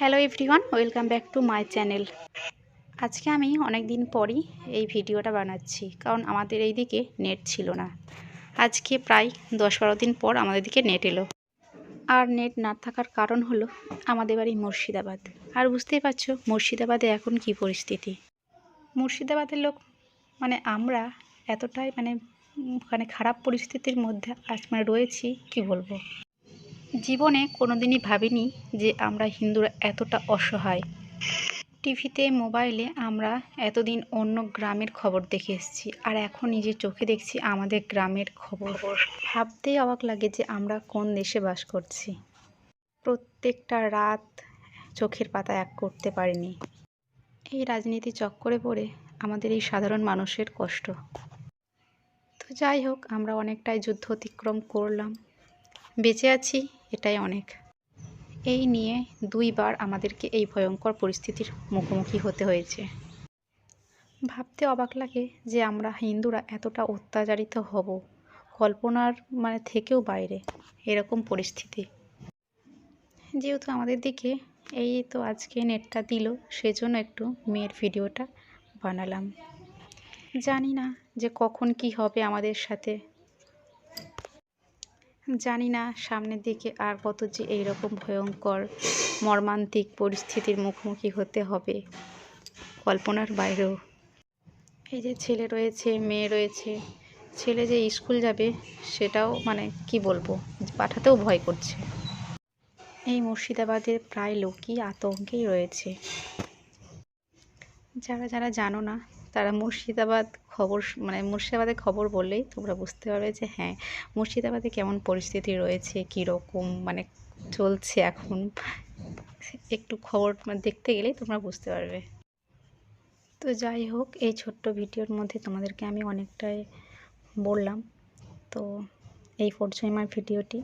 Hello everyone, welcome back to my channel. আজকে আমি অনেক দিন পরই এই ভিডিওটা বানাচ্ছি, কারণ আমাদের এই দিকে নেট ছিল না। আজকে প্রায় দশ বারো দিন পর আমাদের দিকে নেট এলো। আর নেট না থাকার কারণ হলো আমাদের বাড়ি মুর্শিদাবাদ। আর বুঝতেই পারছ মুর্শিদাবাদে এখন কি পরিস্থিতি? মুর্শিদাবাদের লোক মানে আমরা এতটাই মানে মানে খারাপ পরিস্থিতির মধ্যে আজ মানে রয়েছি, কি বলব? জীবনে কোনোদিনই ভাবিনি যে আমরা হিন্দুরা এতটা অসহায়। টিভিতে, মোবাইলে আমরা এতদিন অন্য গ্রামের খবর দেখে এসেছি আর এখন নিজের চোখে দেখছি আমাদের গ্রামের খবর। ভাবতেই অবাক লাগে যে আমরা কোন দেশে বাস করছি। প্রত্যেকটা রাত চোখের পাতা এক করতে পারিনি। এই রাজনীতি চক্করে পড়ে আমাদের এই সাধারণ মানুষের কষ্ট। তো যাই হোক, আমরা অনেকটাই যুদ্ধ অতিক্রম করলাম। বেঁচে আছি এটাই অনেক। এই নিয়ে দুইবার আমাদেরকে এই ভয়ঙ্কর পরিস্থিতির মুখোমুখি হতে হয়েছে। ভাবতে অবাক লাগে যে আমরা হিন্দুরা এতটা অত্যাচারিত হব, কল্পনার মানে থেকেও বাইরে এরকম পরিস্থিতি। যেহেতু আমাদের দিকে এই তো আজকে নেটটা দিল, সেজন্য একটু মেয়ের ভিডিওটা বানালাম। জানি না যে কখন কি হবে আমাদের সাথে। জানি না সামনের দিকে আর কত যে এইরকম ভয়ঙ্কর মর্মান্তিক পরিস্থিতির মুখোমুখি হতে হবে কল্পনার বাইরেও। এই যে ছেলে রয়েছে, মেয়ে রয়েছে, ছেলে যে স্কুল যাবে সেটাও মানে কি বলব, পাঠাতেও ভয় করছে। এই মুর্শিদাবাদের প্রায় লোকই আতঙ্কেই রয়েছে। যারা যারা জানো না তারা মুর্শিদাবাদ খবর মানে মুর্শিদাবাদের খবর বললেই তোমরা বুঝতে পারবে যে হ্যাঁ মুর্শিদাবাদে কেমন পরিস্থিতি রয়েছে, কীরকম মানে চলছে এখন। একটু খবর দেখতে গেলেই তোমরা বুঝতে পারবে। তো যাই হোক, এই ছোট্ট ভিডিওর মধ্যে তোমাদেরকে আমি অনেকটাই বললাম। তো এই পর্যায়ে আমার ভিডিওটি।